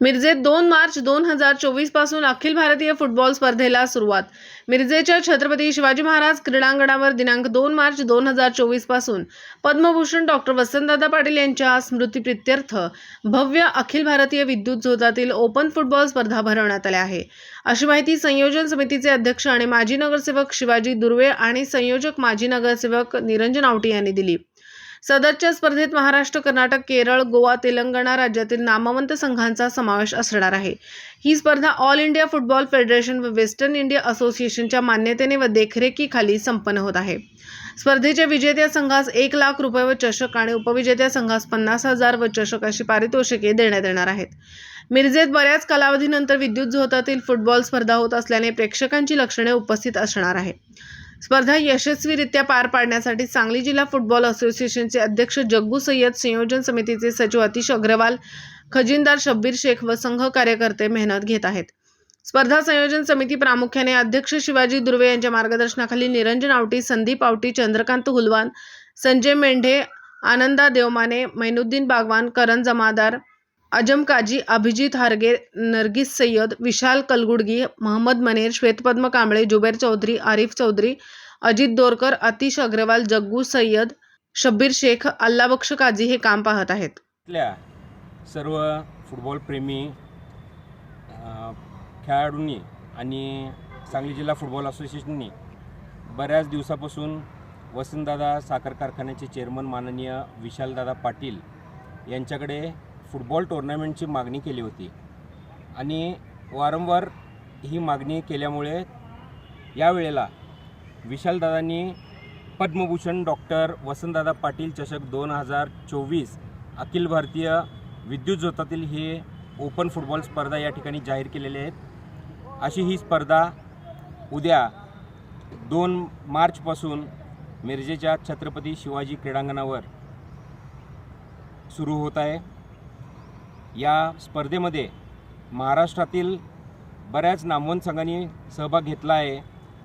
मिरजेत दोन मार्च दोन हजार चोवीसपासून अखिल भारतीय फुटबॉल स्पर्धेला सुरुवात. मिरजेच्या छत्रपती शिवाजी महाराज क्रीडांगणावर दिनांक दोन मार्च दोन हजार चोवीसपासून पद्मभूषण डॉक्टर वसंतदादा पाटील यांच्या स्मृतीप्रित्यर्थ भव्य अखिल भारतीय विद्युत झोतातील ओपन फुटबॉल स्पर्धा भरवण्यात आल्या आहे. अशी माहिती संयोजन समितीचे अध्यक्ष आणि माजी नगरसेवक शिवाजी दुर्वे आणि संयोजक माजी नगरसेवक निरंजन आवटी यांनी दिली. सदरच्या स्पर्धेत महाराष्ट्र कर्नाटक केरळ गोवा तेलंगणा राज्यातील नामवंत संघांचा समावेश असणार आहे. ही स्पर्धा ऑल इंडिया फुटबॉल फेडरेशन व वेस्टर्न इंडिया असोसिएशनच्या मान्यतेने व देखरेखीखाली संपन्न होत आहे. स्पर्धेच्या विजेत्या संघास एक लाख रुपये व चषक आणि उपविजेत्या संघास पन्नास हजार व चषक अशी पारितोषिके देण्यात येणार आहेत. मिरजेत बऱ्याच कालावधीनंतर विद्युत झोतातील फुटबॉल स्पर्धा होत असल्याने प्रेक्षकांची लक्षणे उपस्थित असणार आहे. स्पर्धा यशस्वीरित्या पार पाडण्यासाठी सांगली जिल्हा फुटबॉल असोसिएशनचे अध्यक्ष जग्गू सय्यद संयोजन समितीचे सचिव अतिश अग्रवाल खजिनदार शब्बीर शेख व संघ कार्यकर्ते मेहनत घेत आहेत. स्पर्धा संयोजन समिती प्रामुख्याने अध्यक्ष शिवाजी दुर्वे यांच्या मार्गदर्शनाखाली निरंजन आवटी संदीप आवटी चंद्रकांत हुलवान संजय मेंढे आनंदा देवमाने मैनुद्दीन बागवान करण जमादार अजम काजी अभिजित हारगे नरगिस सय्यद विशाल कलगुडगी महम्मद मनेर श्वेतपद्म कांबळे जुबेर चौधरी आरिफ चौधरी अजित दोरकर अतिश अग्रवाल जग्गू सय्यद शब्बीर शेख अल्लाबक्ष काजी हे काम पाहत आहेत. सर्व फुटबॉलप्रेमी प्रेमी खेळाडूंनी आणि सांगली जिल्हा फुटबॉल असोसिएशननी बऱ्याच दिवसापासून वसंतदादा साखर कारखान्याचे चेअरमन माननीय विशालदादा पाटील यांच्याकडे फुटबॉल टोर्नामेंटची मागणी केली होती. आणि वारंवार ही मागणी केल्यामुळे यावेळेला विशालदादांनी पद्मभूषण डॉक्टर वसंतदादा पाटील चषक दोन हजार चोवीस अखिल भारतीय विद्युत जोतातील हे ओपन फुटबॉल स्पर्धा या ठिकाणी जाहीर केलेले आहेत. अशी ही स्पर्धा उद्या दोन मार्चपासून मिरजेच्या छत्रपती शिवाजी क्रीडांगणावर सुरू होत आहे. या स्पर्धेमध्ये महाराष्ट्रातील बऱ्याच नामवंत संघांनी सहभाग घेतला आहे.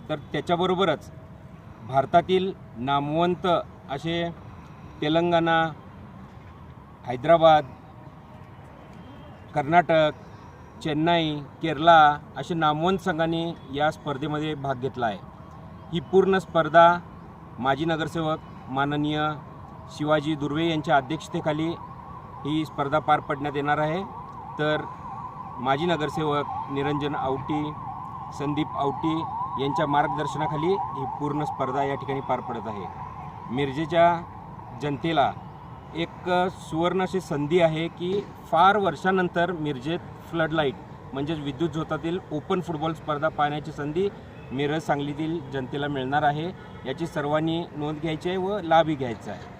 तर त्याच्याबरोबरच भारतातील नामवंत असे तेलंगणा हैदराबाद कर्नाटक चेन्नई केरला असे नामवंत संघांनी या स्पर्धेमध्ये भाग घेतला आहे. ही पूर्ण स्पर्धा माजी नगरसेवक माननीय शिवाजी दुर्वे यांच्या अध्यक्षतेखाली ही स्पर्धा पार पडण्यात येणार आहे. तर माजी नगरसेवक निरंजन आवटी संदीप आवटी यांच्या मार्गदर्शनाखाली ही पूर्ण स्पर्धा या ठिकाणी पार पडत आहे. मिरजेच्या जनतेला एक सुवर्ण अशी संधी आहे की फार वर्षानंतर मिरजेत फ्लडलाईट म्हणजेच विद्युत झोतातील ओपन फुटबॉल स्पर्धा पाहण्याची संधी मिरज सांगलीतील जनतेला मिळणार आहे. याची सर्वांनी नोंद घ्यायची आहे व लाभही घ्यायचा आहे.